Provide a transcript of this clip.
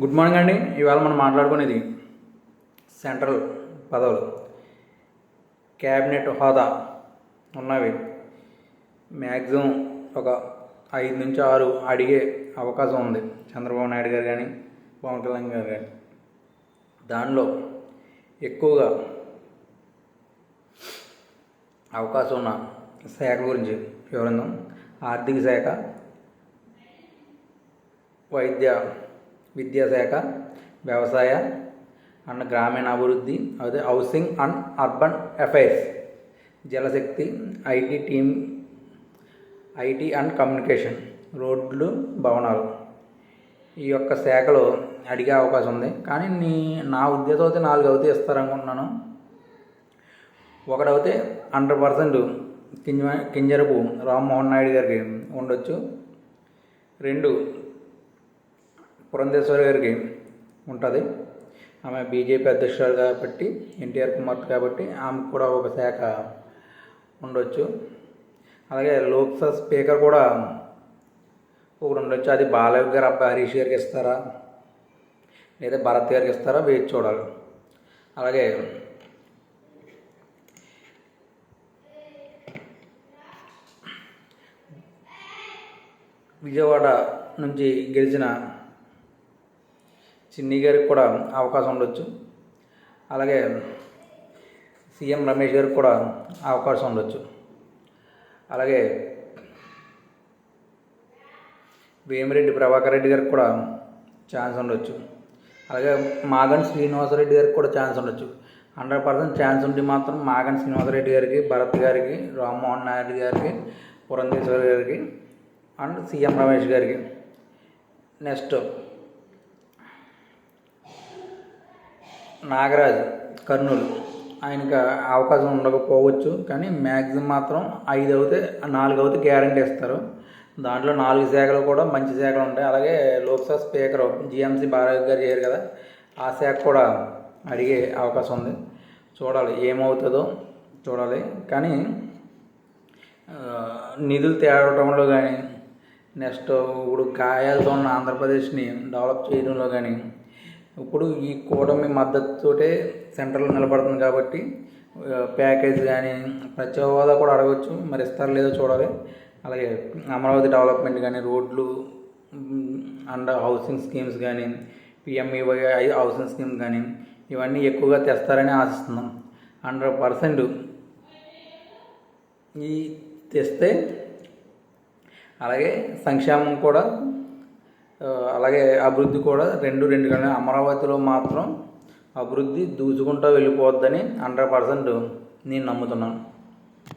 Good morning అండి. ఇవాళ మనం మాట్లాడుకునేది సెంట్రల్ పదవులు. క్యాబినెట్ హోదా ఉన్నవి. మ్యాక్సిమం ఒక ఐదు నుంచి ఆరు అడిగే అవకాశం ఉంది. చంద్రబాబు నాయుడు గారు కానీ పవన్ కళ్యాణ్ గారు కానీ దానిలో ఎక్కువగా అవకాశం ఉన్న శాఖ గురించి వివరిందాం ఆర్థిక శాఖ వైద్య విద్యాశాఖ వ్యవసాయ అండ్ గ్రామీణ అభివృద్ధి అదే housing and urban affairs Jal Shakti IT team IT and communication రోడ్లు భవనాలు. ఈ యొక్క శాఖలో అడిగే అవకాశం ఉంది. కానీ నీ నా ఉద్దేశం అయితే నాలుగు అవుతే ఇస్తారనుకుంటున్నాను. ఒకడైతే హండ్రెడ్ పర్సెంట్ కింజ కింజరపు రామ్మోహన్ నాయుడు గారికి ఉండొచ్చు. రెండు పురంధేశ్వరి గారికి ఉంటుంది. ఆమె బీజేపీ అధ్యక్షురాలు కాబట్టి ఎన్టీఆర్ కుమార్ కాబట్టి ఆమెకు కూడా ఒక శాఖ ఉండొచ్చు. అలాగే లోక్సభ స్పీకర్ కూడా ఒకటి ఉండొచ్చు. అది బాలయ్య గారు అబ్బాయి హరీష్ గారికి ఇస్తారా? లేదా భరత్ గారికి ఇస్తారా? వేచి చూడాలి. అలాగే విజయవాడ నుంచి గెలిచిన చిన్ని గారికి కూడా అవకాశం ఉండొచ్చు. అలాగే సీఎం రమేష్ గారికి కూడా అవకాశం ఉండొచ్చు. అలాగే వేమిరెడ్డి ప్రభాకర్ రెడ్డి గారికి కూడా ఛాన్స్ ఉండొచ్చు. అలాగే మాగన్ శ్రీనివాసరెడ్డి గారికి కూడా ఛాన్స్ ఉండొచ్చు. హండ్రెడ్ పర్సెంట్ ఛాన్స్ ఉంటే మాత్రం మాగన్ శ్రీనివాసరెడ్డి గారికి భరత్ గారికి రామ్మోహన్ నాయుడు గారికి పురంధేశ్వరి గారికి అండ్ సీఎం రమేష్ గారికి. నెక్స్ట్ నాగరాజ్ కర్నూలు. ఆయనకి అవకాశం ఉండకపోవచ్చు కానీ మ్యాక్సిమం మాత్రం ఐదు అవుతే నాలుగు అవుతే గ్యారంటీ ఇస్తారు. దాంట్లో నాలుగు శాఖలు కూడా మంచి శాఖలు ఉంటాయి. అలాగే లోక్సభ స్పీకర్ జిఎంసీ భారత్ గారు చేయరు కదా ఆ శాఖ కూడా అడిగే అవకాశం ఉంది. చూడాలి ఏమవుతుందో చూడాలి. కానీ నిధులు తేవడంలో కానీ నెక్స్ట్ ఇప్పుడు గాయాలతో ఉన్న ఆంధ్రప్రదేశ్ని డెవలప్ చేయడంలో కానీ ఇప్పుడు ఈ కూటమి మద్దతుతోటే సెంట్రల్ నిలబడుతుంది కాబట్టి ప్యాకేజ్ కానీ ప్రత్యేక హోదా కూడా అడగవచ్చు మరి ఇస్తారో లేదో చూడాలి. అలాగే అమరావతి డెవలప్మెంట్ కానీ రోడ్లు అండ్ హౌసింగ్ స్కీమ్స్ కానీ పిఎంఈవై హౌసింగ్ స్కీమ్స్ కానీ ఇవన్నీ ఎక్కువగా తెస్తారని ఆశిస్తున్నాం. హండ్రెడ్ పర్సెంట్ ఈ తెస్తే అలాగే సంక్షేమం కూడా అలాగే అభివృద్ధి కూడా రెండు రెండు కానీ అమరావతిలో మాత్రం అభివృద్ధి దూసుకుంటూ వెళ్ళిపోద్దని హండ్రెడ్ పర్సెంట్ నేను నమ్ముతున్నాను.